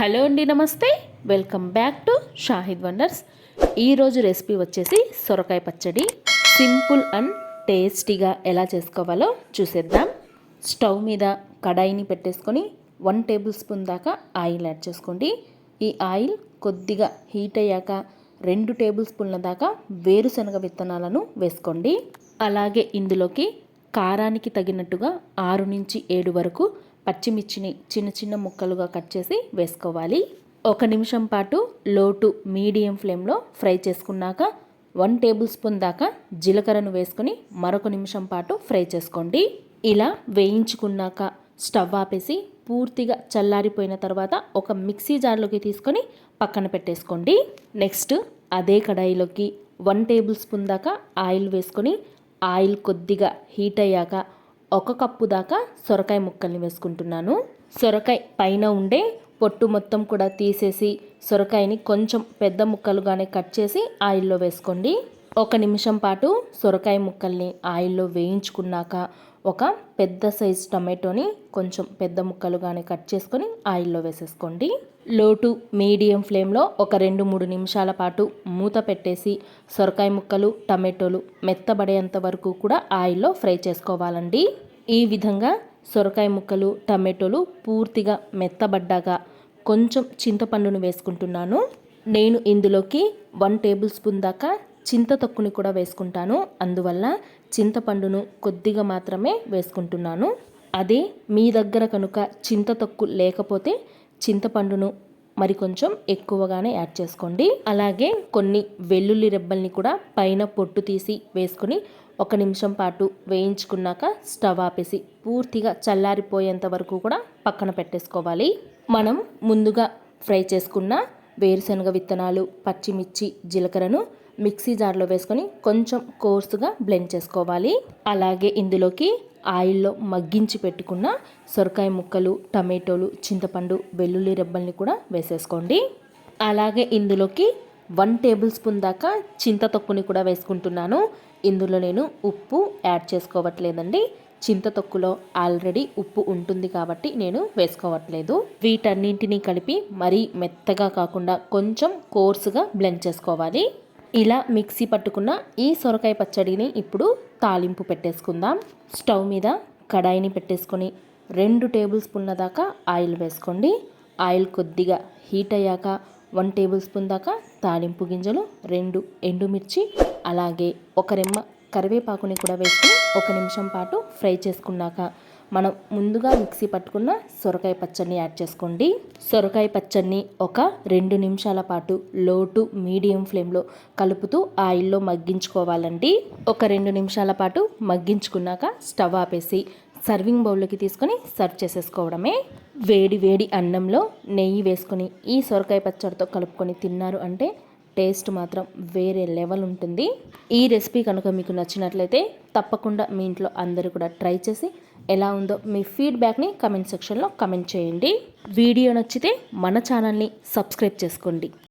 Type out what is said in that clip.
Hello అండి నమస్తే. Welcome back to Shahid wonders. ఈరోజు రెసిపీ వచ్చేసి సొరకాయ పచ్చడి. సింపుల్ అండ్ టేస్టీగా ఎలా చేసుకోవాలో చూసేద్దాం. స్టవ్ మీద కడాయిని పెట్టేసుకొని వన్ టేబుల్ స్పూన్ దాకా ఆయిల్ యాడ్ చేసుకోండి. ఈ ఆయిల్ కొద్దిగా హీట్ అయ్యాక రెండు టేబుల్ స్పూన్ల దాకా వేరుశనగ విత్తనాలను వేసుకోండి. అలాగే ఇందులోకి కారానికి తగినట్టుగా ఆరు నుంచి ఏడు వరకు పచ్చిమిర్చిని చిన్న చిన్న ముక్కలుగా కట్ చేసి వేసుకోవాలి. ఒక నిమిషం పాటు లో టు మీడియం ఫ్లేమ్లో ఫ్రై చేసుకున్నాక వన్ టేబుల్ స్పూన్ దాకా జీలకర్రను వేసుకొని మరొక నిమిషం పాటు ఫ్రై చేసుకోండి. ఇలా వేయించుకున్నాక స్టవ్ ఆపేసి పూర్తిగా చల్లారిపోయిన తర్వాత ఒక మిక్సీ జార్లోకి తీసుకొని పక్కన పెట్టేసుకోండి. నెక్స్ట్ అదే కడాయిలోకి వన్ టేబుల్ స్పూన్ దాకా ఆయిల్ వేసుకొని ఆయిల్ కొద్దిగా హీట్ అయ్యాక ఒక కప్పు దాకా సొరకాయ ముక్కల్ని వేసుకుంటున్నాను. సొరకాయ పైన ఉండే పొట్టు మొత్తం కూడా తీసేసి సొరకాయని కొంచెం పెద్ద ముక్కలుగానే కట్ చేసి ఆయిల్లో వేసుకోండి. ఒక నిమిషం పాటు సొరకాయ ముక్కల్ని ఆయిల్లో వేయించుకున్నాక ఒక పెద్ద సైజ్ టమాటోని కొంచెం పెద్ద ముక్కలుగానే కట్ చేసుకొని ఆయిల్లో వేసేసుకోండి. లో టు మీడియం ఫ్లేమ్లో ఒక రెండు మూడు నిమిషాల పాటు మూత పెట్టేసి సొరకాయ ముక్కలు టమాటోలు మెత్తబడేంత వరకు కూడా ఆయిల్లో ఫ్రై చేసుకోవాలండి. ఈ విధంగా సొరకాయ ముక్కలు టమాటోలు పూర్తిగా మెత్తబడ్డాక కొంచెం చింతపండును వేసుకుంటున్నాను. నేను ఇందులోకి వన్ టేబుల్ స్పూన్ దాకా చింత తొక్కుని కూడా వేసుకుంటాను. అందువల్ల చింతపండును కొద్దిగా మాత్రమే వేసుకుంటున్నాను. అదే మీ దగ్గర కనుక చింత తొక్కు లేకపోతే చింతపండును మరి కొంచెం ఎక్కువగానే యాడ్ చేసుకోండి. అలాగే కొన్ని వెల్లుల్లి రెబ్బల్ని కూడా పైన పొట్టు తీసి వేసుకొని ఒక నిమిషం పాటు వేయించుకున్నాక స్టవ్ ఆపేసి పూర్తిగా చల్లారిపోయేంత వరకు కూడా పక్కన పెట్టేసుకోవాలి. మనం ముందుగా ఫ్రై చేసుకున్న వేరుశనగ విత్తనాలు పచ్చిమిర్చి జీలకర్రను మిక్సీ జార్లో వేసుకొని కొంచెం కోర్సుగా బ్లెండ్ చేసుకోవాలి. అలాగే ఇందులోకి ఆయిల్లో మగ్గించి పెట్టుకున్న సొరకాయ ముక్కలు టమాటోలు చింతపండు వెల్లుల్లి రెబ్బల్ని కూడా వేసేసుకోండి. అలాగే ఇందులోకి వన్ టేబుల్ స్పూన్ దాకా చింతతొక్కుని కూడా వేసుకుంటున్నాను. ఇందులో నేను ఉప్పు యాడ్ చేసుకోవట్లేదండి. చింతతొక్కులో ఆల్రెడీ ఉప్పు ఉంటుంది కాబట్టి నేను వేసుకోవట్లేదు. వీటన్నింటినీ కలిపి మరీ మెత్తగా కాకుండా కొంచెం కోర్సుగా బ్లెండ్ చేసుకోవాలి. ఇలా మిక్సీ పట్టుకున్న ఈ సొరకాయ పచ్చడిని ఇప్పుడు తాలింపు పెట్టేసుకుందాం. స్టవ్ మీద కడాయిని పెట్టేసుకొని రెండు టేబుల్ స్పూన్ల దాకా ఆయిల్ వేసుకోండి. ఆయిల్ కొద్దిగా హీట్ అయ్యాక వన్ టేబుల్ స్పూన్ దాకా తాలింపు గింజలు రెండు ఎండుమిర్చి అలాగే ఒక రెమ్మ కరివేపాకుని కూడా వేసుకుని ఒక నిమిషం పాటు ఫ్రై చేసుకున్నాక మనం ముందుగా మిక్సీ పట్టుకున్న సొరకాయ పచ్చడిని యాడ్ చేసుకోండి. సొరకాయ పచ్చడిని ఒక రెండు నిమిషాల పాటు లో టు మీడియం ఫ్లేమ్లో కలుపుతూ ఆయిల్లో మగ్గించుకోవాలండి. ఒక రెండు నిమిషాల పాటు మగ్గించుకున్నాక స్టవ్ ఆపేసి సర్వింగ్ బౌల్లోకి తీసుకొని సర్వ్ చేసేసుకోవడమే. వేడి వేడి అన్నంలో నెయ్యి వేసుకొని ఈ సొరకాయ పచ్చడితో కలుపుకొని తిన్నారు అంటే టేస్ట్ మాత్రం వేరే లెవెల్ ఉంటుంది. ఈ రెసిపీ కనుక మీకు నచ్చినట్లయితే తప్పకుండా మీ ఇంట్లో అందరూ కూడా ట్రై చేసి ఎలా ఉందో మీ ఫీడ్బ్యాక్ని కమెంట్ సెక్షన్లో కమెంట్ చేయండి. వీడియో నచ్చితే మన ఛానల్ని సబ్స్క్రైబ్ చేసుకోండి.